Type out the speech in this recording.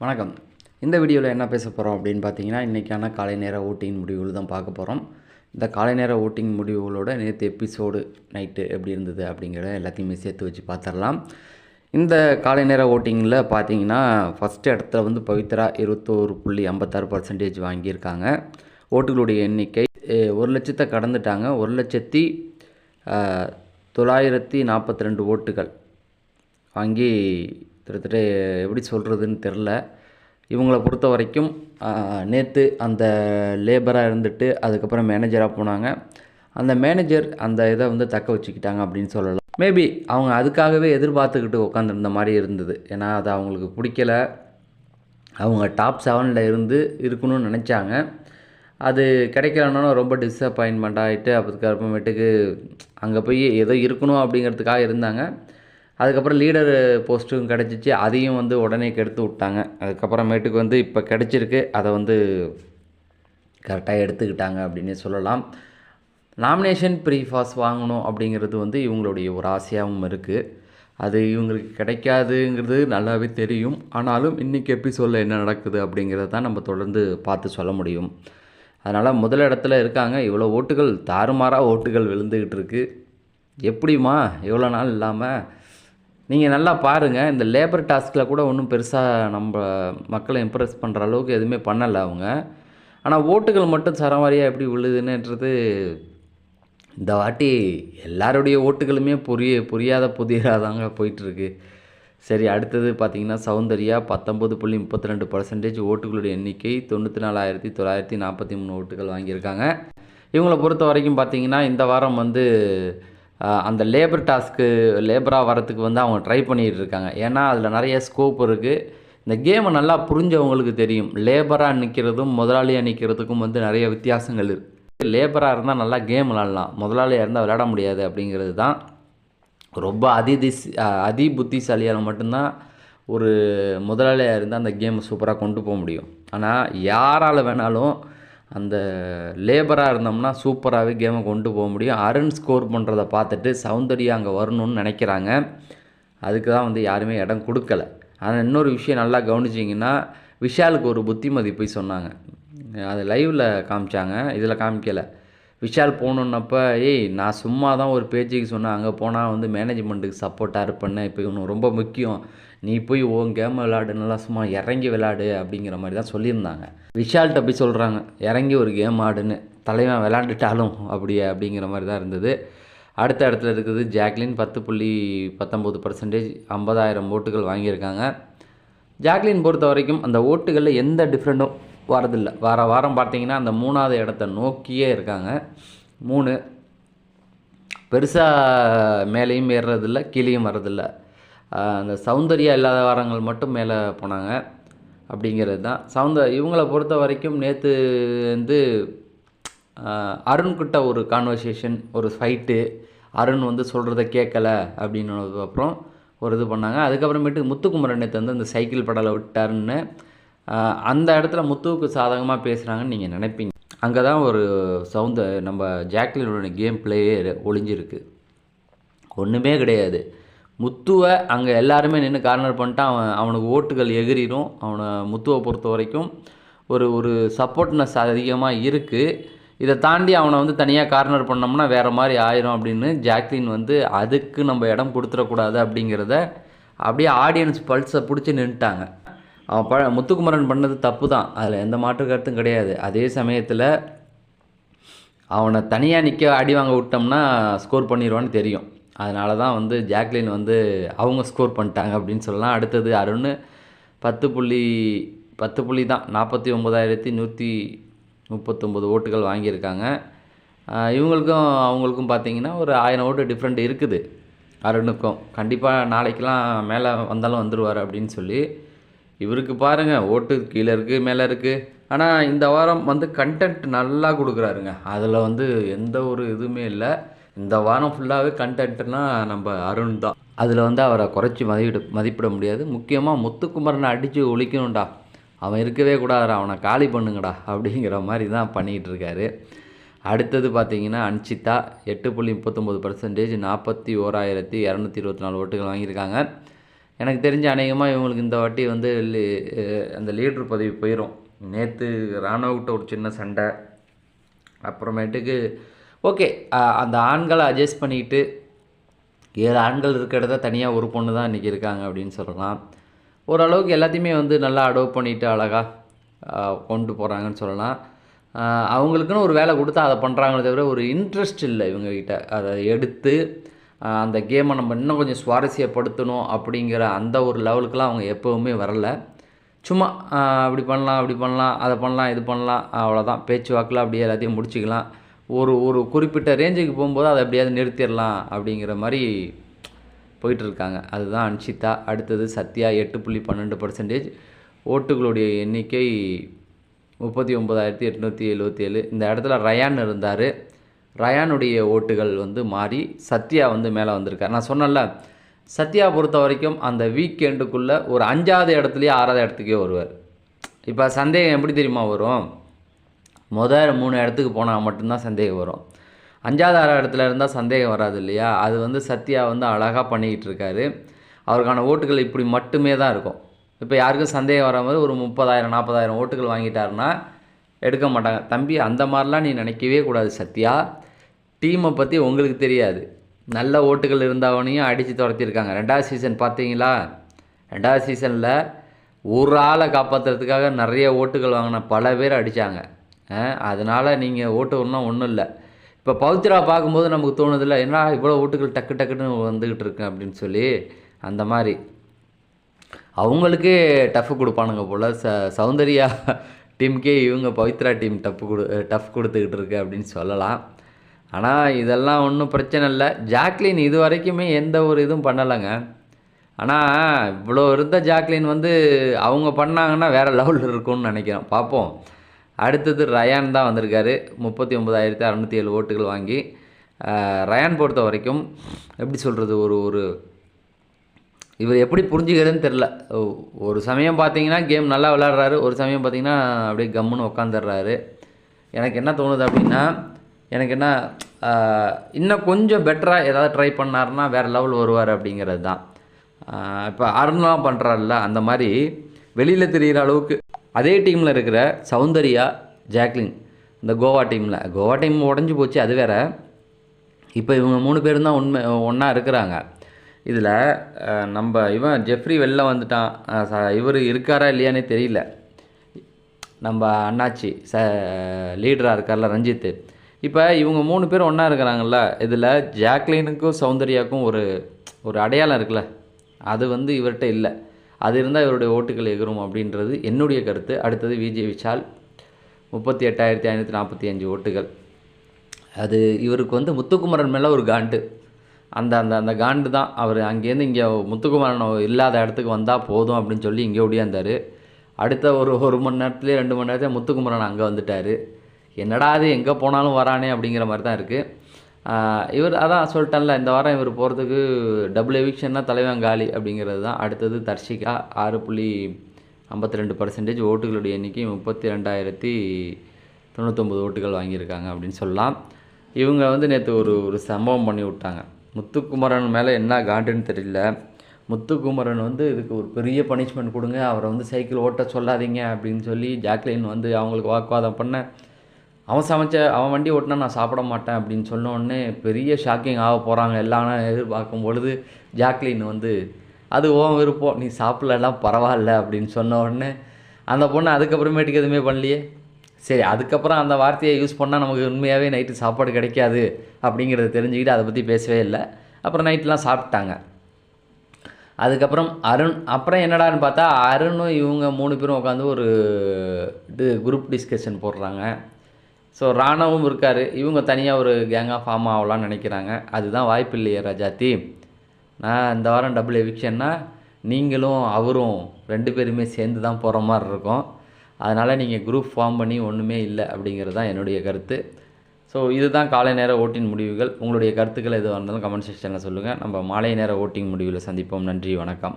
வணக்கம். இந்த வீடியோவில் என்ன பேச போகிறோம் அப்படின்னு பார்த்தீங்கன்னா இன்றைக்கான காலை நேர ஓட்டிங் முடிவுகள் தான் பார்க்க போகிறோம் இந்த காலை நேர ஓட்டிங் முடிவுகளோட நேற்று எபிசோடு நைட்டு எப்படி இருந்தது அப்படிங்கிறத எல்லாத்தையுமே சேர்த்து வச்சு பார்த்துடலாம் இந்த காலை நேர ஓட்டிங்கில் பார்த்தீங்கன்னா ஃபஸ்ட்டு இடத்துல வந்து பவித்ரா இருபத்தோரு புள்ளி ஐம்பத்தாறு பர்சன்டேஜ் வாங்கியிருக்காங்க. ஓட்டுகளுடைய எண்ணிக்கை ஒரு லட்சத்தை கடந்துட்டாங்க. ஒரு லட்சத்தி தொள்ளாயிரத்தி நாற்பத்தி ரெண்டு ஓட்டுகள் வாங்கி கிட்டத்தட்ட எப்படி சொல்கிறதுன்னு தெரில. இவங்களை பொறுத்த வரைக்கும் நேற்று அந்த லேபராக இருந்துட்டு அதுக்கப்புறம் மேனேஜராக போனாங்க. அந்த மேனேஜர் அந்த இதை வந்து தக்க வச்சுக்கிட்டாங்க அப்படின்னு சொல்லலாம். மேபி அவங்க அதுக்காகவே எதிர்பார்த்துக்கிட்டு உட்காந்துருந்த மாதிரி இருந்தது. ஏன்னா அது அவங்களுக்கு பிடிக்கல. அவங்க டாப் செவனில் இருந்து இருக்கணும்னு நினச்சாங்க. அது கிடைக்கலனாலும் ரொம்ப டிஸப்பாயின்மெண்ட் ஆகிட்டு அதுக்கப்புறமேட்டுக்கு அங்கே போய் ஏதோ இருக்கணும் அப்படிங்கிறதுக்காக இருந்தாங்க. அதுக்கப்புறம் லீடர் போஸ்ட்டும் கிடச்சிச்சு. அதையும் வந்து உடனே கெடுத்து விட்டாங்க. அதுக்கப்புறமேட்டுக்கு வந்து இப்போ கிடச்சிருக்கு. அதை வந்து கரெக்டாக எடுத்துக்கிட்டாங்க அப்படின்னு சொல்லலாம். நாமினேஷன் ப்ரீஃபாஸ் வாங்கணும் அப்படிங்கிறது வந்து இவங்களுடைய ஒரு ஆசையாகவும் இருக்குது அது இவங்களுக்கு கிடைக்காதுங்கிறது நல்லாவே தெரியும். ஆனாலும் இன்றைக்கி எபிசோடில் என்ன நடக்குது அப்படிங்கிறத தான் நம்ம தொடர்ந்து பார்த்து சொல்ல முடியும். அதனால் முதல் இடத்துல இருக்காங்க. இவ்வளோ ஓட்டுகள் தாறுமாறாக ஓட்டுகள் விழுந்துக்கிட்டு இருக்குது எப்படிம்மா? இவ்வளோ நாள் இல்லாமல் நீங்கள் நல்லா பாருங்கள் இந்த லேபர் டாஸ்கில் கூட ஒன்றும் பெருசாக நம்ம மக்களை இம்ப்ரெஸ் பண்ணுற அளவுக்கு எதுவுமே பண்ணலை அவங்க. ஆனால் ஓட்டுகள் மட்டும் சரமாரியாக எப்படி விழுதுன்னுன்றது இந்த வாட்டி எல்லாருடைய ஓட்டுகளுமே புரிய புரியாத புதிராக தாங்க போயிட்டுருக்கு. சரி அடுத்தது பார்த்திங்கன்னா சௌந்தர்யா பத்தொம்பது புள்ளி முப்பத்தி ரெண்டு பர்சன்டேஜ் ஓட்டுகளுடைய எண்ணிக்கை தொண்ணூற்றி நாலாயிரத்தி தொள்ளாயிரத்தி நாற்பத்தி மூணு ஓட்டுகள் வாங்கியிருக்காங்க. இவங்களை பொறுத்த வரைக்கும் பார்த்தீங்கன்னா இந்த வாரம் வந்து அந்த லேபர் டாஸ்க்கு லேபராக வரத்துக்கு வந்து அவங்க ட்ரை பண்ணிகிட்டு இருக்காங்க ஏன்னா அதில் நிறைய ஸ்கோப் இருக்குது இந்த கேமை நல்லா புரிஞ்சவங்களுக்கு தெரியும். லேபராக நிற்கிறதும் முதலாளியாக நிற்கிறதுக்கும் வந்து நிறைய வித்தியாசங்கள் இருக்குது லேபராக இருந்தால் நல்லா கேம் விளாடலாம். முதலாளியாக இருந்தால் விளையாட முடியாது அப்படிங்கிறது தான் ரொம்ப அதிதிஸ் அதி புத்திசாலியாக மட்டும்தான் ஒரு முதலாளியாக இருந்தால் அந்த கேமை சூப்பராக கொண்டு போக முடியும். ஆனால் யாரால் வேணாலும் அந்த லேபராக இருந்தோம்னா சூப்பராகவே கேமை கொண்டு போக முடியும். அருண் ஸ்கோர் பண்ணுறத பார்த்துட்டு சௌந்தர்யா அங்கே வரணும்னு நினைக்கிறாங்க. அதுக்கு தான் வந்து யாருமே இடம் கொடுக்கல. ஆனால் இன்னொரு விஷயம் நல்லா கவனிச்சிங்கன்னா விஷாலுக்கு ஒரு புத்திமதி போய் சொன்னாங்க. அது லைவில் காமிச்சாங்க. இதில் காமிக்கலை. விஷால் போகணுன்னப்ப ஏய் நான் சும்மா தான் ஒரு பேச்சுக்கு சொன்னேன். அங்கே போனால் வந்து மேனேஜ்மெண்ட்டுக்கு சப்போர்ட்டாக இருப்பேன்னு. இப்போ இவனு ரொம்ப முக்கியம். நீ போய் உன் கேம் விளாடுனலாம் சும்மா இறங்கி விளாடு அப்படிங்கிற மாதிரி தான் சொல்லியிருந்தாங்க. விஷால்கிட்ட போய் சொல்கிறாங்க இறங்கி ஒரு கேம் ஆடுன்னு. தலைவன் விளாண்டுட்டாலும் அப்படியே அப்படிங்கிற மாதிரி தான் இருந்தது. அடுத்த இடத்துல இருக்குது ஜாக்லின் பத்து புள்ளி பத்தொம்போது பர்சன்டேஜ் ஐம்பதாயிரம் ஓட்டுகள் வாங்கியிருக்காங்க. ஜாக்லின் பொறுத்த வரைக்கும் அந்த ஓட்டுகளில் எந்த டிஃப்ரெண்ட்டும் வரதில்லை. வார வாரம் பார்த்தீங்கன்னா அந்த மூணாவது இடத்த நோக்கியே இருக்காங்க. மூணு பெருசாக மேலேயும் ஏறுறதில்ல கீழேயும் வர்றதில்லை. அந்த சௌந்தர்யா இல்லாத வாரங்கள் மட்டும் மேலே போனாங்க அப்படிங்கிறது தான். சவுந்த இவங்களை பொறுத்த வரைக்கும் நேற்று வந்து அருண்கிட்ட ஒரு கான்வர்சேஷன் ஒரு ஃபைட்டு அருண் வந்து சொல்கிறத கேட்கல அப்படின்னதுக்கப்புறம் ஒரு இது பண்ணாங்க. அதுக்கப்புறமேட்டு முத்துக்குமரன் நேற்று வந்து அந்த சைக்கிள் படலை விட்டாருன்னு அந்த இடத்துல முத்துவுக்கு சாதகமாக பேசுகிறாங்கன்னு நீங்கள் நினைப்பீங்க. அங்கே தான் ஒரு சவுந்த நம்ம ஜாக்லினுடைய கேம் பிளேயே ஒளிஞ்சிருக்கு. ஒன்றுமே கிடையாது. முத்துவை அங்கே எல்லாருமே நின்று கார்னர் பண்ணிட்டு அவன் அவனுக்கு ஓட்டுகள் எகிரிடும். அவனை முத்துவை பொறுத்த வரைக்கும் ஒரு ஒரு சப்போர்ட்னஸ் அதிகமாக இருக்குது இதை தாண்டி அவனை வந்து தனியாக கார்னர் பண்ணோம்னா வேறு மாதிரி ஆயிரும் அப்படின்னு ஜாக்லின் வந்து அதுக்கு நம்ம இடம் கொடுத்துடக்கூடாது அப்படிங்கிறத அப்படியே ஆடியன்ஸ் பல்ஸை பிடிச்சி நின்றுட்டாங்க அவன் ப முத்துக்குமரன் பண்ணது தப்பு தான். அதில் எந்த மாற்று கருத்தும் கிடையாது. அதே சமயத்தில் அவனை தனியாக நிற்க அடி வாங்க விட்டோம்னா ஸ்கோர் பண்ணிடுவான்னு தெரியும். அதனால தான் வந்து ஜாக்லின் வந்து அவங்க ஸ்கோர் பண்ணிட்டாங்க அப்படின்னு சொல்லலாம். அடுத்தது அருண் பத்து புள்ளி பத்து புள்ளி தான். நாற்பத்தி ஒம்பதாயிரத்தி நூற்றி முப்பத்தொம்பது ஓட்டுகள் வாங்கியிருக்காங்க. இவங்களுக்கும் அவங்களுக்கும் பார்த்தீங்கன்னா ஒரு ஆயிரம் ஓட்டு டிஃப்ரெண்ட் இருக்குது. அருணுக்கும். கண்டிப்பாக நாளைக்கெலாம் மேலே வந்தாலும் வந்துடுவார் அப்படின்னு சொல்லி. இவருக்கு பாருங்கள் ஓட்டு கீழே இருக்குது மேலே இருக்குது ஆனால் இந்த வாரம் வந்து கண்டென்ட் நல்லா கொடுக்குறாருங்க. அதில் வந்து எந்த ஒரு இதுவுமே இல்லை. இந்த வாரம் ஃபுல்லாகவே கண்டென்ட்னா நம்ம அருண் தான். அதில் வந்து அவரை குறைச்சி மதிப்பிட மதிப்பிட முடியாது. முக்கியமாக முத்துக்குமரனை அடித்து ஒழிக்கணும்டா. அவன் இருக்கவே கூடாதுடா அவனை காலி பண்ணுங்கடா அப்படிங்கிற மாதிரி தான் பண்ணிக்கிட்டு இருக்காரு. அடுத்தது பார்த்தீங்கன்னா அன்சிதா எட்டு புள்ளி முப்பத்தொம்போது பர்சன்டேஜ் நாற்பத்தி ஓராயிரத்தி இரநூத்தி இருபத்தி நாலு ஓட்டுகள் வாங்கியிருக்காங்க. எனக்கு தெரிஞ்ச அநேகமாக இவங்களுக்கு இந்த வாட்டி வந்து லீ- அந்த லீடர் பதவி போயிடும் நேற்று ராணுவக்கிட்ட ஒரு சின்ன சண்டை. அப்புறமேட்டுக்கு ஓகே அந்த ஆண்களை அட்ஜஸ்ட் பண்ணிக்கிட்டு ஏழு ஆண்கள் இருக்கிற இடத்த தனியாக ஒரு பொண்ணு தான் இன்றைக்கி இருக்காங்க அப்படின்னு சொல்லலாம். ஓரளவுக்கு எல்லாத்தையுமே வந்து நல்லா அடோப் பண்ணிவிட்டு அழகாக கொண்டு போகிறாங்கன்னு சொல்லலாம். அவங்களுக்குன்னு ஒரு வேலை கொடுத்தா அதை பண்ணுறாங்களே தவிர ஒரு இன்ட்ரெஸ்ட் இல்லை இவங்ககிட்ட அதை எடுத்து அந்த கேமை நம்ம இன்னும் கொஞ்சம் சுவாரஸ்யப்படுத்தணும் அப்படிங்கிற அந்த ஒரு லெவலுக்குலாம் அவங்க எப்போவுமே வரல. சும்மா அப்படி பண்ணலாம் அப்படி பண்ணலாம் அதை பண்ணலாம் இது பண்ணலாம் அவ்வளோதான் பேச்சுவாக்கில் அப்படியே எல்லாத்தையும் முடிச்சுக்கலாம். ஒரு ஒரு குறிப்பிட்ட ரேஞ்சுக்கு போகும்போது அதை எப்படியாவது நிறுத்திடலாம் அப்படிங்கிற மாதிரி போயிட்டுருக்காங்க. அதுதான் அன்ஷிதா. அடுத்தது சத்யா எட்டு புள்ளி பன்னெண்டு பர்சன்டேஜ் ஓட்டுகளுடைய எண்ணிக்கை முப்பத்தி ஒம்பதாயிரத்தி எட்நூற்றி எழுபத்தி ஏழு. இந்த இடத்துல ரயான் இருந்தார். ரயானுடைய ஓட்டுகள் வந்து மாறி சத்யா வந்து மேலே வந்திருக்கார். நான் சொன்னேன்ல சத்யா பொறுத்த வரைக்கும் அந்த வீக்கெண்டுக்குள்ளே ஒரு அஞ்சாவது இடத்துலையே ஆறாவது இடத்துக்கே வருவார். இப்போ சந்தேகம் எப்படி தெரியுமா வரும்? முதல் மூணு இடத்துக்கு போனால் மட்டும்தான் சந்தேகம் வரும். அஞ்சாவது ஆறாவது இடத்துல இருந்தால் சந்தேகம் வராது இல்லையா? அது வந்து சத்யா வந்து அழகாக பண்ணிக்கிட்டு இருக்காரு. அவருக்கான ஓட்டுகள் இப்படி மட்டுமே தான் இருக்கும். இப்போ யாருக்கும் சந்தேகம் வர மாதிரி ஒரு முப்பதாயிரம் நாற்பதாயிரம் ஓட்டுகள் வாங்கிட்டாருன்னா எடுக்க மாட்டாங்க. தம்பி அந்த மாதிரிலாம் நீ நினைக்கவே கூடாது சத்யா. டீமை பற்றி உங்களுக்கு தெரியாது. நல்ல ஓட்டுகள் இருந்தவனையும் அடித்து துரத்திருக்காங்க ரெண்டாவது சீசன் பார்த்தீங்களா? ரெண்டாவது சீசனில் ஒரு ஆளை காப்பாற்றுறதுக்காக நிறைய ஓட்டுகள் வாங்கின பல பேர் அடித்தாங்க அதனால் நீங்கள் ஓட்டு ஒன்றும் ஒன்றும் இல்லை. இப்போ பவித்ரா பார்க்கும்போது நமக்கு தோணுதில்ல என்ன இவ்வளோ ஓட்டுகள் டக்கு டக்குன்னு வந்துக்கிட்டு இருக்கு? அப்படின்னு சொல்லி அந்த மாதிரி. அவங்களுக்கே டஃப் கொடுப்பானுங்க போல். ச சௌந்தர்யா டீமுக்கே இவங்க பவித்ரா டீம் டஃப் கொடு டஃப் கொடுத்துக்கிட்டு இருக்கு அப்படின்னு சொல்லலாம். ஆனால் இதெல்லாம் ஒன்றும் பிரச்சனை இல்லை. ஜாக்லின் இது வரைக்குமே எந்த ஒரு இதுவும் பண்ணலைங்க. ஆனால் இவ்வளோ இருந்த ஜாக்லின் வந்து அவங்க பண்ணாங்கன்னா வேறு லெவலில் இருக்கும்னு நினைக்கிறேன். பார்ப்போம் அடுத்தது ரயான் தான் வந்திருக்காரு. முப்பத்தி ஒம்பதாயிரத்தி அறநூற்றி ஏழு ஓட்டுகள் வாங்கி ரயான் பொறுத்த வரைக்கும் எப்படி சொல்கிறது ஒரு ஒரு இவர் எப்படி புரிஞ்சுக்கிறதுன்னு தெரில ஒரு சமயம் பார்த்தீங்கன்னா கேம் நல்லா விளாட்றாரு ஒரு சமயம் பார்த்தீங்கன்னா அப்படியே கம்முன்னு உக்காந்துடுறாரு. எனக்கு என்ன தோணுது அப்படின்னா எனக்கு என்ன இன்னும் கொஞ்சம் பெட்டராக ஏதாவது ட்ரை பண்ணாருன்னா வேறு லெவல் வருவார் அப்படிங்கிறது தான். இப்போ அருண்லாம் பண்ணுறாருல அந்த மாதிரி வெளியில் தெரிகிற அளவுக்கு அதே டீமில் இருக்கிற சௌந்தர்யா ஜாக்லின் இந்த கோவா டீமில். கோவா டீம் உடஞ்சி போச்சு அது வேற. இப்போ இவங்க மூணு பேரும் தான் உண்மை ஒன்றா இருக்கிறாங்க. இதில் நம்ம இவன் ஜெஃப்ரி வெளில வந்துட்டான். இவர் இருக்காரா இல்லையானே தெரியல. நம்ம அண்ணாச்சி ச லீடராக இருக்கார்ல ரஞ்சித் இப்போ இவங்க மூணு பேர் ஒன்றா இருக்கிறாங்கல்ல இதில் ஜாக்லினுக்கும் சௌந்தர்யாவுக்கும் ஒரு ஒரு அடையாளம் இருக்குல்ல. அது வந்து இவர்கிட்ட இல்லை. அது இருந்தால் இவருடைய ஓட்டுகள் எகிரும் அப்படின்றது என்னுடைய கருத்து. அடுத்தது விஜய் விஷால் முப்பத்தி எட்டாயிரத்தி ஐநூற்றி நாற்பத்தி அஞ்சு ஓட்டுகள். அது இவருக்கு வந்து முத்துக்குமரன் மேலே ஒரு காண்டு. அந்த அந்த அந்த காண்டு தான். அவர் அங்கேருந்து இங்கே முத்துக்குமரன் இல்லாத இடத்துக்கு வந்தால் போதும் அப்படின்னு சொல்லி இங்கே ஓடியாந்தார் அடுத்த ஒரு ஒரு மணி நேரத்துலேயே ரெண்டு மணி நேரத்தில் முத்துக்குமரன் அங்கே வந்துட்டார். என்னடா அது எங்கே போனாலும் வரானே அப்படிங்கிற மாதிரி தான் இருக்குது இவர் அதான் சொல்லிட்டேன்ல இந்த வாரம் இவர் போகிறதுக்கு டபுள் எவிக்ஷன்னா தலைவன் காலி அப்படிங்கிறது தான். அடுத்தது தர்ஷிகா ஆறு புள்ளி ஐம்பத்தி ரெண்டு பர்சன்டேஜ் ஓட்டுகளுடைய எண்ணிக்கை முப்பத்தி ரெண்டாயிரத்தி தொண்ணூத்தொம்பது ஓட்டுகள் வாங்கியிருக்காங்க அப்படின்னு சொல்லலாம். இவங்க வந்து நேற்று ஒரு ஒரு சம்பவம் பண்ணி விட்டாங்க. முத்துக்குமரன் மேலே என்ன காண்டுன்னு தெரியல. முத்துக்குமரன் வந்து இதுக்கு ஒரு பெரிய பனிஷ்மெண்ட் கொடுங்க அவரை வந்து சைக்கிள் ஓட்ட சொல்லாதீங்க அப்படின்னு சொல்லி ஜாக்லின் வந்து அவங்களுக்கு வாக்குவாதம் பண்ண அவன் சமைச்ச அவன் வண்டி ஓட்டினா நான் சாப்பிட மாட்டேன் அப்படின்னு சொன்ன உடனே பெரிய ஷாக்கிங் ஆக போகிறாங்க எல்லாம் எதிர்பார்க்கும் பொழுது ஜாக்லின் வந்து அது ஓன் விருப்பம். நீ சாப்பிட்லாம் பரவாயில்ல அப்படின்னு சொன்ன உடனே அந்த பொண்ணு அதுக்கப்புறமேட்டுக்கு எதுவுமே பண்ணலையே. சரி அதுக்கப்புறம் அந்த வார்த்தையை யூஸ் பண்ணால் நமக்கு உண்மையாகவே நைட்டு சாப்பாடு கிடைக்காது அப்படிங்கிறத தெரிஞ்சுக்கிட்டு அதை பற்றி பேசவே இல்லை. அப்புறம் நைட்லாம் சாப்பிட்டாங்க. அதுக்கப்புறம் அருண் அப்புறம் என்னடான்னு பார்த்தா அருணும் இவங்க மூணு பேரும் உட்காந்து ஒரு இது குரூப் டிஸ்கஷன் போடுறாங்க. ஸோ ராணவும் இருக்கார். இவங்க தனியாக ஒரு கேங்காக ஃபார்ம் ஆகலான்னு நினைக்கிறாங்க. அதுதான் வாய்ப்பு இல்லையே ராஜாத்தி. நான் இந்த வாரம் டபுள் எவிக்ஷன்னா நீங்களும் அவரும் ரெண்டு பேருமே சேர்ந்து தான் போகிற மாதிரி இருக்கும். அதனால் நீங்கள் குரூப் ஃபார்ம் பண்ணி ஒன்றுமே இல்லை அப்படிங்கிறது தான் என்னுடைய கருத்து. ஸோ இதுதான் காலை நேர ஓட்டின் முடிவுகள். உங்களுடைய கருத்துக்கள் எதுவாக இருந்தாலும் கமெண்ட் செக்ஷனில் சொல்லுங்கள் நம்ம மாலை நேர ஓட்டிங் முடிவில் சந்திப்போம். நன்றி வணக்கம்.